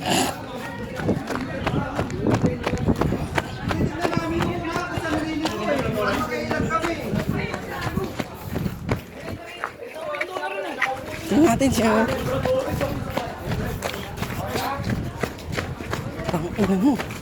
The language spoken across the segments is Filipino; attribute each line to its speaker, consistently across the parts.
Speaker 1: Tingnan natin siya. Tangina mo.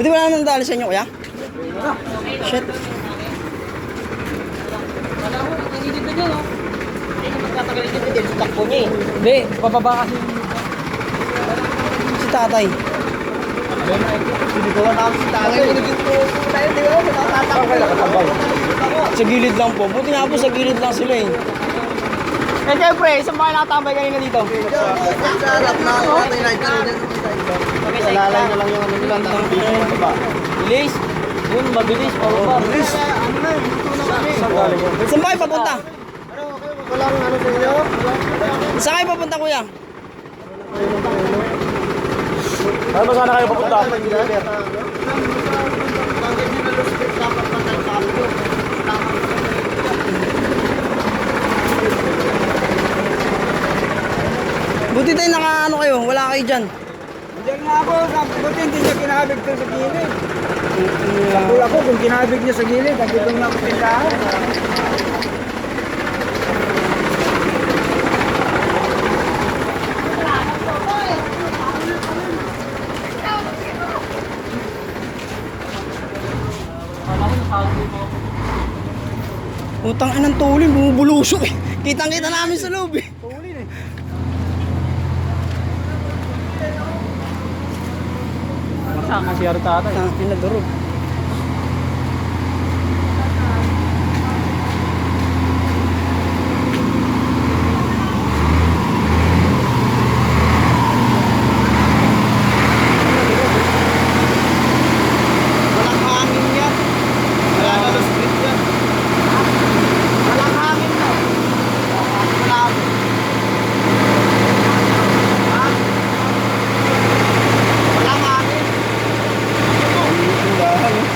Speaker 1: Hindi wala naman dali sa inyo, kuya? Shit.
Speaker 2: Hindi, bababa kasi.
Speaker 1: Si tatay.
Speaker 2: Sinigawan namin si tatay.
Speaker 1: Sa gilid lang po. Buti nga po sa gilid lang sila eh. Eh kayo pre, saan ba kayo nakatambay kanina dito?
Speaker 2: Sa harap na night na rin. Lalay na lang yung ano nila, ang bilis ba?
Speaker 1: Bilis.
Speaker 2: Yun, mabilis, pababa. Bilis. Saan galing yun?
Speaker 1: Saan ba kayo papunta?
Speaker 2: Walang ano sa inyo?
Speaker 1: Saan kayo papunta kuya?
Speaker 2: Saan ba sana kayo papunta?
Speaker 1: Buti tayo naka ano kayo, wala kayo dyan.
Speaker 3: Diyan nga ako, buti hindi niya kinabig sa gilid. Sabol ako kung kinabig niya sa gilid, nandito nga ako tindahan.
Speaker 1: Utang inang tulin, bumubulusok eh. Kitang kita namin sa loob eh.
Speaker 2: Saan kasi yaro tatay?
Speaker 1: Utang ina durog. Walang hangin yan. Wala na ng split yan. Walang hangin na. Wala. Ha? Walang hangin. Tindahan eh.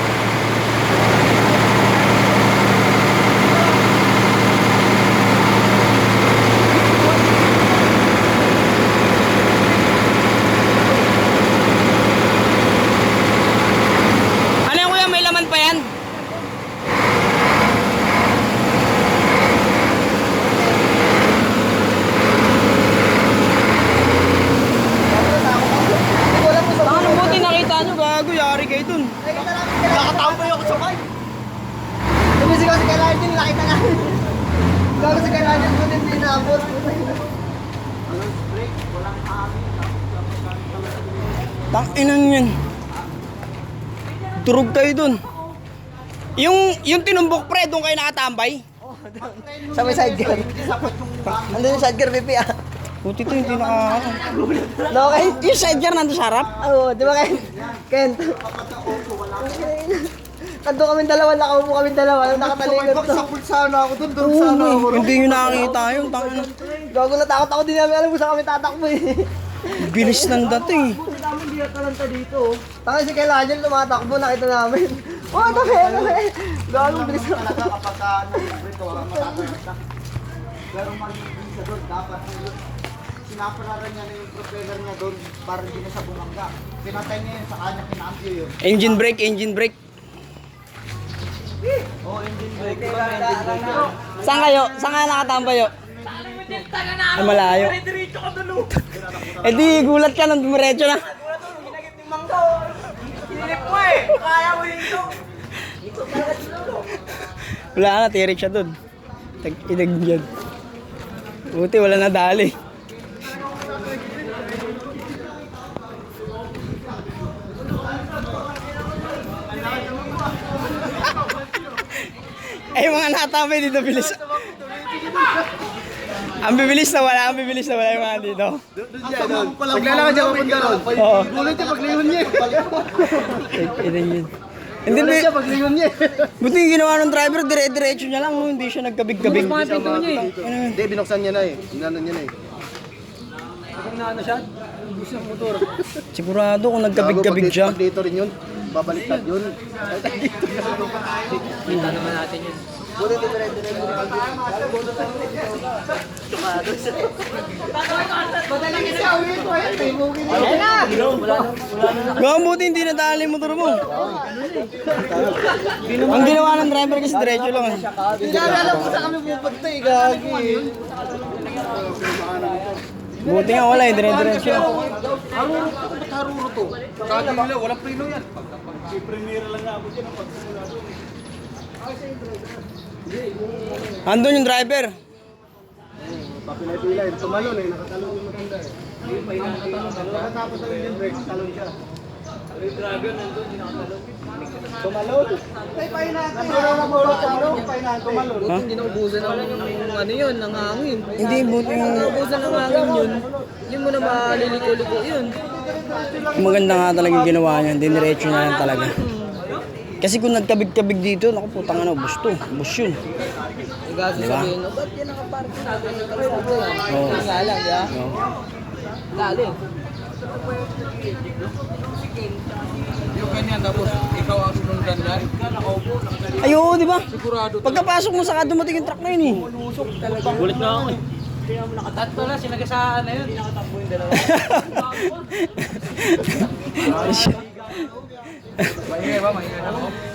Speaker 1: Ano yung kuya, may laman pa yan? Ano buti nakita nyo, gago, yari kayo dun.
Speaker 2: Nakatambay ako sa bike.
Speaker 3: Si kailangan din, nakita namin. Gago si kailangan din, buti hindi naabot.
Speaker 1: Tang inang yan. Turog kayo dun. Yung, yung tinumbok pre, doon kayo nakatambay.
Speaker 3: Sa may sidecar. Andun yung sidecar, Pipi ah.
Speaker 1: Buti to, hindi naka...
Speaker 3: No, Kent?
Speaker 1: Yung sidecar nandun sa harap.
Speaker 3: Oo, di ba Kent? Kent. Nandun kami dalawa, nakaupo kami dalawa, nakatalikod to.
Speaker 2: sana ako dun, dun
Speaker 1: Oo, hindi nyo nakakita yun. Tang ina.
Speaker 3: Gago natakot ako, di namin alam kung saan kami tatakbo eh.
Speaker 1: Bilis ng dating.
Speaker 3: Hindi na talanta dito. Tanga si kailangan dyan tumatakbo, nakita namin. Oh, dami, dami. Gago, bilis na.
Speaker 2: Talaga kapag ka, ano, ito, matatagos na. Pero magiging siya doon, dapat sinapararan niya na yung propeller niya doon para hindi na siya bumangga. Pinatay niya yun sa kanya, kinambyo yun.
Speaker 1: Engine brake, engine brake.
Speaker 2: Oh, engine brake.
Speaker 1: Saan kayo? Saan kayo nakatambay yo? Ay, malayo. Eh di, gulat ka nung dumiretso na. Wala na, tirik siya dun. Tag-idag dyan. Buti wala na dali. Eh, mga natambay dito, bilis. Ang bibilis na wala, ang bibilis na wala yung mga dito.
Speaker 2: Paglalakad siya papunta doon.
Speaker 1: Oo.
Speaker 2: Gulat siya paglingon niya.
Speaker 1: Tag-idag yun. Hindi, di,
Speaker 2: siya paglingon niya.
Speaker 1: buti yung ginawa ng driver, dire-diretso niya lang, no? hindi siya nagkabig-kabig.
Speaker 2: Hindi, binuksan niya na eh. Inanon niya na eh.
Speaker 1: Sigurado kung nagkabig-kabig siya.
Speaker 2: Pag dito rin yun. Babaliktad yun.
Speaker 4: Kita naman natin yun.
Speaker 2: Buti ito dire dire
Speaker 1: Gawang buti hindi nadali yung motor mo. Ang ginawa ng driver kasi diretso lang. eh.
Speaker 2: Hindi namin alam kung saan kami pupunta eh, gagi.
Speaker 1: Buti nga wala eh, dire-diretso.
Speaker 2: Haruro to, ba't haruro to?
Speaker 4: Kagi nila, walang preno yan.
Speaker 1: Andun yung driver.
Speaker 2: Papilay-pilay, tumalon eh, nakatalon yung maganda eh. Nakatapos na yung brake, talon siya. Tumalon? Ay, pahinatan. Natulang na mo sa ano, pahinatan. Tumalon.
Speaker 1: Ha?
Speaker 4: Hindi naubusan ng ano yun, ng hangin.
Speaker 1: Hindi, buti
Speaker 4: Kung naubusan ng hangin yun, yun mo na maliliko-liko yun.
Speaker 1: Maganda nga talaga yung ginawa niya. Diniretso niya lang talaga. Kasi kung nagkabig-kabig dito, naku putang ano, bus to. Bus yun.
Speaker 4: Igaso
Speaker 1: Diba?
Speaker 4: sabihin, no, ba't yan nakaparking natin yan?
Speaker 1: Oo.
Speaker 4: Yun nga lang, di ba?
Speaker 1: No?
Speaker 4: Yung ganyan, tapos ikaw ang sunundan yan.
Speaker 1: Ay, oo, di ba?
Speaker 4: Sigurado.
Speaker 1: Pagkapasok mo, saka dumating yung truck na yun eh.
Speaker 4: Bulit na ako eh. Tatlo na, sinagasaan na yun. Nakatakbo yung dalawa. Maingay ba? Maingay na ako.